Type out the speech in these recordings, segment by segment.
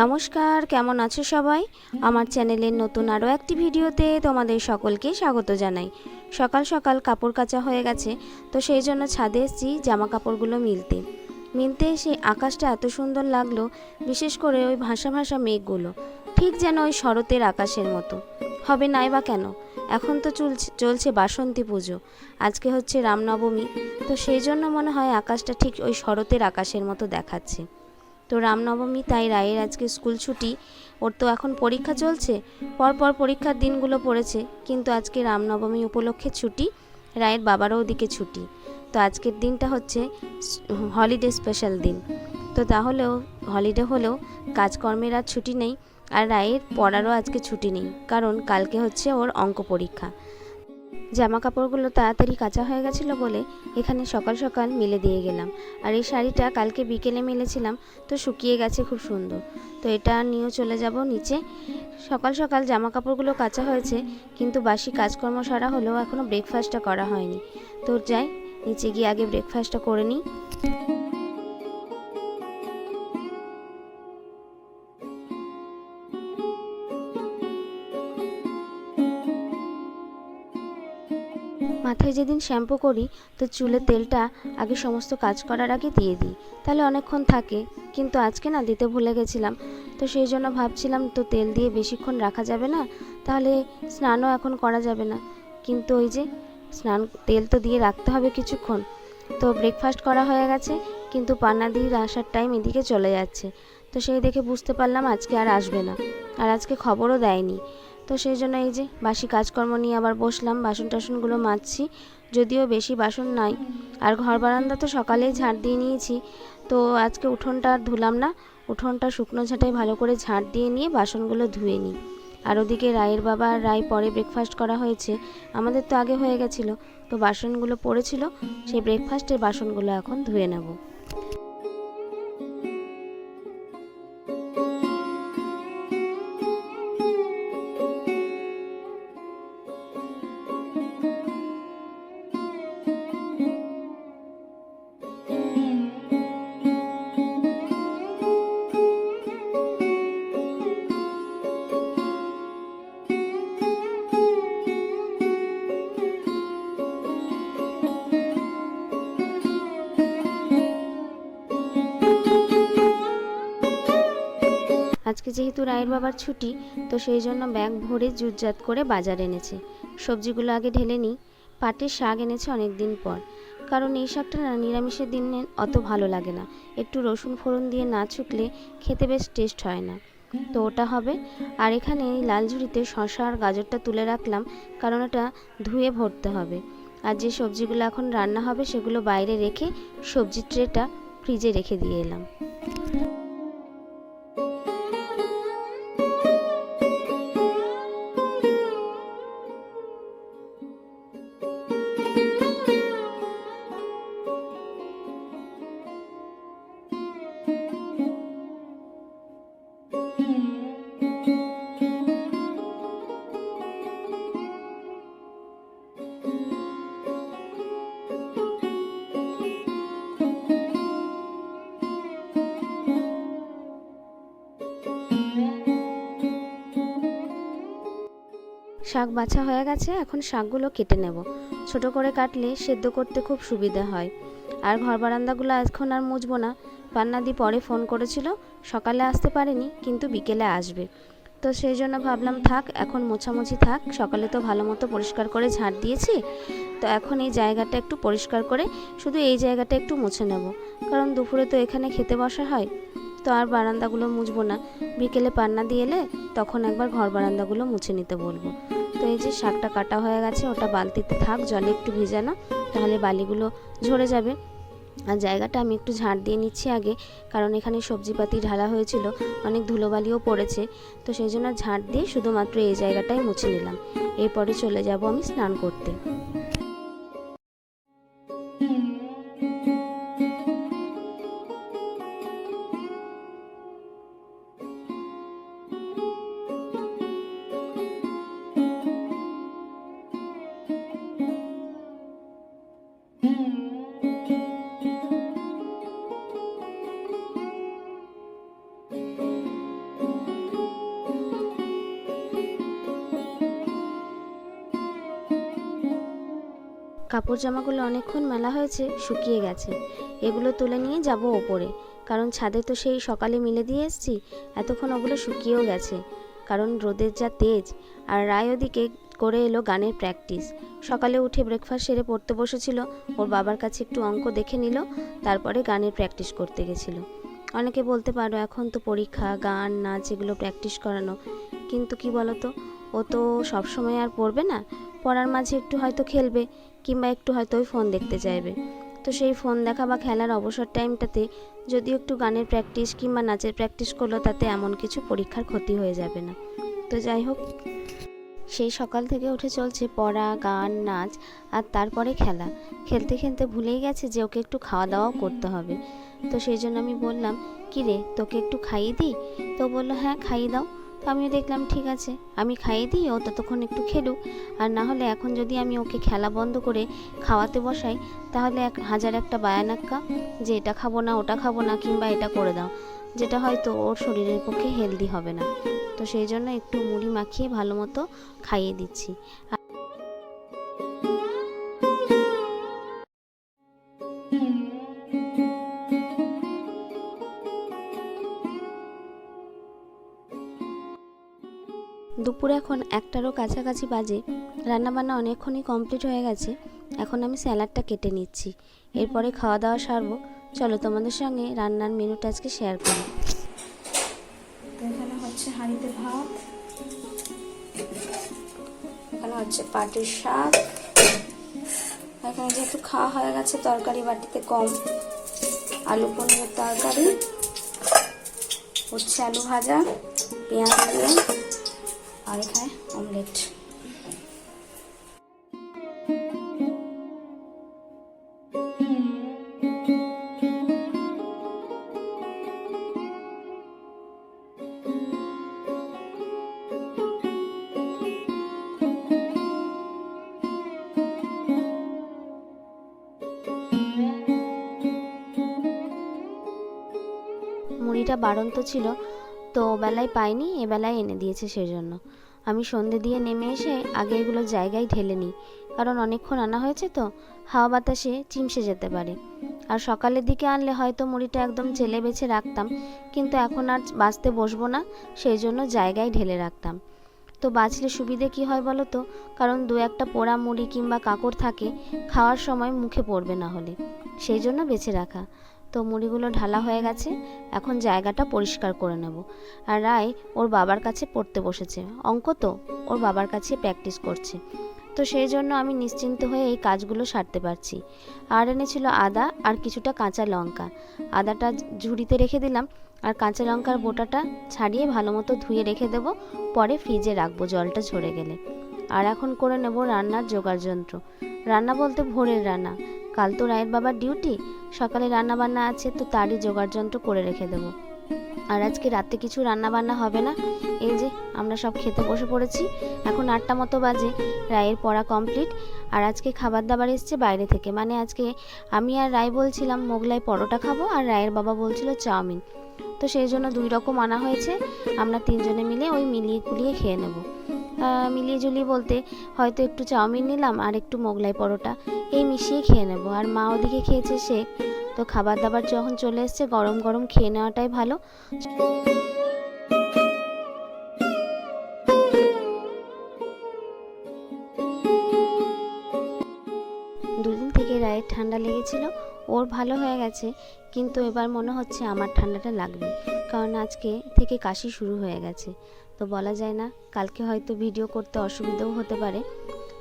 নমস্কার, কেমন আছো সবাই? আমার চ্যানেলের নতুন আরও একটি ভিডিওতে তোমাদের সকলকে স্বাগত জানাই। সকাল সকাল কাপড় কাচা হয়ে গেছে, তো সেই জন্য ছাদে এসেছি জামা কাপড়গুলো মিলতে। মিলতে এসে আকাশটা এত সুন্দর লাগল, বিশেষ করে ওই ভাসা ভাসা মেঘগুলো। ঠিক যেন ওই শরতের আকাশের মতো। হবে নাই বা কেন? এখন তো চলছে চলছে বাসন্তী পুজো। আজকে হচ্ছে রামনবমী, তো সেই জন্য মনে হয় আকাশটা ঠিক ওই শরতের আকাশের মতো দেখাচ্ছে। তো রামনবমী, তাই রায়ের আজকে স্কুল ছুটি। ওর তো এখন পরীক্ষা চলছে। পরপর পরীক্ষার দিনগুলো পড়েছে। কিন্তু আজকে রামনবমী উপলক্ষে ছুটি, রায়ের বাবারও ওদিকে ছুটি। তো আজকের দিনটা হচ্ছে হলিডে স্পেশাল দিন। তো তাহলেও, হলিডে হলেও কাজকর্মের আর ছুটি নেই। আর রায়ের পড়ারও আজকে ছুটি নেই। কারণ কালকে হচ্ছে ওর অঙ্ক পরীক্ষা। জামা কাপড়গুলো তাড়াতাড়ি কাঁচা হয়ে গেছিল বলে এখানে সকাল সকাল মেলে দিয়ে গেলাম। আর এই শাড়িটা কালকে বিকেলে মেলেছিলাম, তো শুকিয়ে গেছে খুব সুন্দর। তো এটা নিয়েও চলে যাব নিচে। সকাল সকাল জামা কাপড়গুলো কাঁচা হয়েছে, কিন্তু বাসি কাজকর্ম সারা হলেও এখনও ব্রেকফাস্টটা করা হয়নি। তো যাই, নিচে গিয়ে আগে ব্রেকফাস্টটা করে নিই। যেদিন শ্যাম্পু করি, তো চুলে তেলটা আগে সমস্ত কাজ করার আগে দিয়ে দিই। তাহলে অনেকক্ষণ থাকে, কিন্তু আজকে না দিতে ভুলে গেছিলাম। তো সেই জন্য ভাবছিলাম, তো তেল দিয়ে বেশিক্ষণ রাখা যাবে না, তাহলে স্নানও এখন করা যাবে না। কিন্তু ওই যে স্নান, তেল তো দিয়ে রাখতে হবে কিছুক্ষণ। তো ব্রেকফাস্ট করা হয়ে গেছে, কিন্তু পান্নাদির আসার টাইম এদিকে চলে যাচ্ছে। তো সেই দেখে বুঝতে পারলাম আজকে আর আসবে না। আর আজকে খবরও দেয়নি। তো সেই জন্য এই যে বাসি কাজকর্ম নিয়ে আবার বসলাম, বাসন টাসনগুলো মাজছি, যদিও বেশি বাসন নাই। আর ঘর বারান্দা তো সকালেই ঝাড় দিয়ে নিয়েছি, তো আজকে উঠোনটা আর ধুলাম না। উঠোনটা শুকনো ঝাঁটাই ভালো করে ঝাড় দিয়ে নিয়ে বাসনগুলো ধুয়ে নিই। আর ওদিকে রায়ের বাবা আর রায় পরে ব্রেকফাস্ট করা হয়েছে, আমাদের তো আগে হয়ে গেছিল, তো বাসনগুলো পড়েছিল, সেই ব্রেকফাস্টের বাসনগুলো এখন ধুয়ে নেব। যেহেতু রায়ের বাবার ছুটি, তো সেই জন্য ব্যাগ ভরে জুটজাত করে বাজার এনেছে। সবজিগুলো আগে ঢেলে নিই। পাটের শাক এনেছে অনেক দিন পর। কারণ এই শাকটা না নিরামিষের দিনে অত ভালো লাগে না। একটু রসুন ফোড়ন দিয়ে না ছুকলে খেতে বেশ টেস্ট হয় না। তো ওটা হবে। আর এখানে লাল ঝুড়িতে শশা আর গাজরটা তুলে রাখলাম, কারণ ওটা ধুয়ে ভরতে হবে। আর যে সবজিগুলো এখন রান্না হবে, সেগুলো বাইরে রেখে সবজির ট্রেটা ফ্রিজে রেখে দিয়ে এলাম। শাক বাছা হয়ে গেছে, এখন শাকগুলো কেটে নেব। ছোট করে কাটলে সেদ্ধ করতে খুব সুবিধা হয়। আর ঘর বারান্দাগুলো এখন আর মুছবো না। পান্নাদি পরে ফোন করেছিল, সকালে আসতে পারেনি, কিন্তু বিকেলে আসবে। তো সেই জন্য ভাবলাম, থাক, এখন মোছামুছি থাক, সকালে তো ভালো মতো পরিষ্কার করে ঝাঁট দিয়েছি। তো এখন এই জায়গাটা একটু পরিষ্কার করে, শুধু এই জায়গাটা একটু মুছে নেব। কারণ দুপুরে তো এখানে খেতে বসা হয়। তো আর বারান্দাগুলো মুছবো না। বিকেলে পান্না দিয়ে এলে, তখন একবার ঘর বারান্দাগুলো মুছে নিতে বলব। তো এই যে শাকটা কাটা হয়ে গেছে, ওটা বালতিতে থাক, জলে একটু ভেজানো তাহলে বালিগুলো ঝরে যাবে। আর জায়গাটা আমি একটু ঝাড় দিয়ে নিচ্ছি আগে, কারণ এখানে সবজিপাতি ঢালা হয়েছিল, অনেক ধুলোবালিও পড়েছে, তো সেই জন্য ঝাঁট দিয়ে শুধুমাত্র এই জায়গাটাই মুছে নিলাম। এরপরে চলে যাব আমি স্নান করতে। কাপড় জামাগুলো অনেকক্ষণ মেলা হয়েছে, শুকিয়ে গেছে। এগুলো তুলে নিয়ে যাব ওপরে। কারণ ছাদে তো সেই সকালে মিলে দিয়ে এসেছি, এতক্ষণ ওগুলো শুকিয়েও গেছে। কারণ রোদের যা তেজ, আর রায় ওদিকে করে এলো গানের প্র্যাকটিস। সকালে উঠে ব্রেকফাস্ট সেরে পড়তে বসেছিল, ওর বাবার কাছে একটু অঙ্ক দেখে নিল, তারপরে গানের প্র্যাকটিস করতে গেছিল। অনেকে বলতে পারো এখন তো পরীক্ষা, গান, নাচ এগুলো প্র্যাকটিস করানো। কিন্তু কি বলতো, ও তো সবসময় আর পড়বে না, পড়ার মাঝে একটু হয়তো খেলবে। কিংবা একটু হয়তো ওই ফোন দেখতে চাইবে। তো সেই ফোন দেখা বা খেলার অবসর টাইমটাতে যদি একটু গানের প্র্যাকটিস কিংবা নাচের প্র্যাকটিস করল তাতে এমন কিছু পরীক্ষার ক্ষতি হয়ে যাবে না। তো যাই হোক, সেই সকাল থেকে উঠে চলছে পড়া, গান, নাচ আর তারপরে খেলা। খেলতে খেলতে ভুলেই গেছে যে ওকে একটু খাওয়া দাওয়াও করতে হবে। তো সেই জন্য আমি বললাম, কি রে, তোকে একটু খাইয়ে দিই? তো বলল হ্যাঁ খাইয়ে দাও। তো আমিও দেখলাম, ঠিক আছে, আমি খাইয়ে দিই, ও ততক্ষণ একটু খেলুক। আর না হলে এখন যদি আমি ওকে খেলা বন্ধ করে খাওয়াতে বসাই, তাহলে এক হাজার একটা বায়ানাক্কা, যে এটা খাব না, ওটা খাব না, কিংবা এটা করে দাও, যেটা হয়তো ওর শরীরের পক্ষে হেলদি হবে না। তো সেই জন্য একটু মুড়ি মাখিয়ে ভালো মতো খাইয়ে দিচ্ছি। দুপুরে এখন একটারও কাছাকাছি বাজে। রান্নাবান্না অনেকক্ষণই কমপ্লিট হয়ে গেছে। এখন আমি স্যালাডটা কেটে নিচ্ছি। এরপরে খাওয়া দাওয়া সারবো। চলো তোমাদের সঙ্গে রান্নার মেনুটা আজকে শেয়ার করি। এখানে হচ্ছে হাঁড়িতে ভাত। এখানে হচ্ছে পাটির শাক। এখানে যেহেতু খাওয়া হয়ে গেছে, তরকারি বাটিতে কম। আলু পনিরের তরকারি। হচ্ছে আলু ভাজা, পেঁয়াজ দিয়ে। অমলেট মুড়িটা বাড়ন্ত ছিল তো বেলায় পাইনি এবেলায় এনে দিয়েছে সেজন্য। আমি সন্ধে দিয়ে নেমে এসে আগে এগুলো জায়গায় ঢেলে নিই। কারণ অনেকক্ষণ আনা হয়েছে তো, হাওয়া বাতাসে চিমসে যেতে পারে। আর সকালের দিকে আনলে হয়তো মুড়িটা একদম চেলে বেছে রাখতাম, কিন্তু এখন আর বাঁচতে বসবো না, সেই জন্য জায়গায় ঢেলে রাখতাম। তো বাছলে সুবিধে কি হয় বলো তো? কারণ দু একটা পোড়া মুড়ি কিংবা কাকড় থাকে, খাওয়ার সময় মুখে পড়বে না হলে। সেই জন্য বেছে রাখা। তো মুড়িগুলো ঢালা হয়ে গেছে, এখন জায়গাটা পরিষ্কার করে নেব। আর রায় ওর বাবার কাছে পড়তে বসেছে। অঙ্ক তো, ওর বাবার কাছে প্র্যাকটিস করছে। তো সেই জন্য আমি নিশ্চিন্ত হয়ে এই কাজগুলো সারতে পারছি। আর এনেছিল আদা আর কিছুটা কাঁচা লঙ্কা। আদাটা ঝুড়িতে রেখে দিলাম, আর কাঁচা লঙ্কার বোটাটা ছাড়িয়ে ভালো মতো ধুয়ে রেখে দেবো। পরে ফ্রিজে রাখব, জলটা ঝরে গেলে। আর এখন করে নেব রান্নার জোগাড় যন্ত্র রান্না বলতে ভোরের রান্না। কাল তো রায়ের বাবার ডিউটি, সকালে রান্না বান্না আছে তো তারই জোগাড় যন্ত্র করে রেখে দেবো। আর আজকে রাতে কিছু রান্না বান্না হবে না? এই যে, আমরা সব খেতে বসে পড়েছি, এখন আটটা মতো বাজে, রায়ের পড়া কমপ্লিট, আর আজকে খাবার দাবার এসছে বাইরে থেকে। মানে আজকে আমি আর রায় বলছিলাম, মোগলাই পরোটা খাব, আর রায়ের বাবা বলছিল চাউমিন। তো সেই জন্য দুই রকম আনা হয়েছে, আমরা তিনজনে মিলে ওই মিলিয়ে কুলিয়ে খেয়ে নেব। মিলিয়ে ঝুলিয়ে বলতে, হয়তো একটু চাউমিন নিলাম আর একটু মোগলাই পরোটা। এই মিশিয়ে খেয়ে নেব। আর মা ওদিকে খেয়েছে সে। তো খাবার দাবার যখন চলে এসছে, গরম গরম খেয়ে নেওয়াটাই ভালো। দুদিন থেকে রায়ের ঠান্ডা লেগেছিল। ওর ভালো হয়ে গেছে। কিন্তু এবার মনে হচ্ছে আমার ঠান্ডাটা লাগবে। কারণ আজকে থেকে কাশি শুরু হয়ে গেছে। তো বলা যায় না, কালকে হয়তো ভিডিও করতে অসুবিধাও হতে পারে।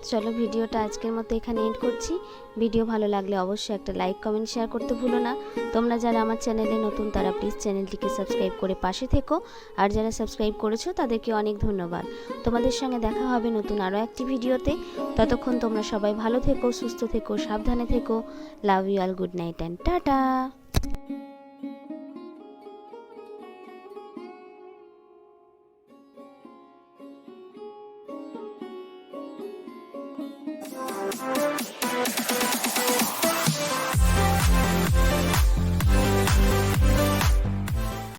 চলো ভিডিওটা আজকের মতো এখানে এন্ড করছি। ভিডিও ভালো লাগলে অবশ্যই একটা লাইক কমেন্ট শেয়ার করতে ভুলো না। তোমরা যারা আমার চ্যানেলে নতুন, তারা প্লিজ চ্যানেলটিকে সাবস্ক্রাইব করে পাশে থেকো। আর যারা সাবস্ক্রাইব করেছ, তাদেরকে অনেক ধন্যবাদ। তোমাদের সঙ্গে দেখা হবে নতুন আরও একটি ভিডিওতে। ততক্ষণ তোমরা সবাই ভালো থেকো, সুস্থ থেকো, সাবধানে থেকো। Love you all good night and tata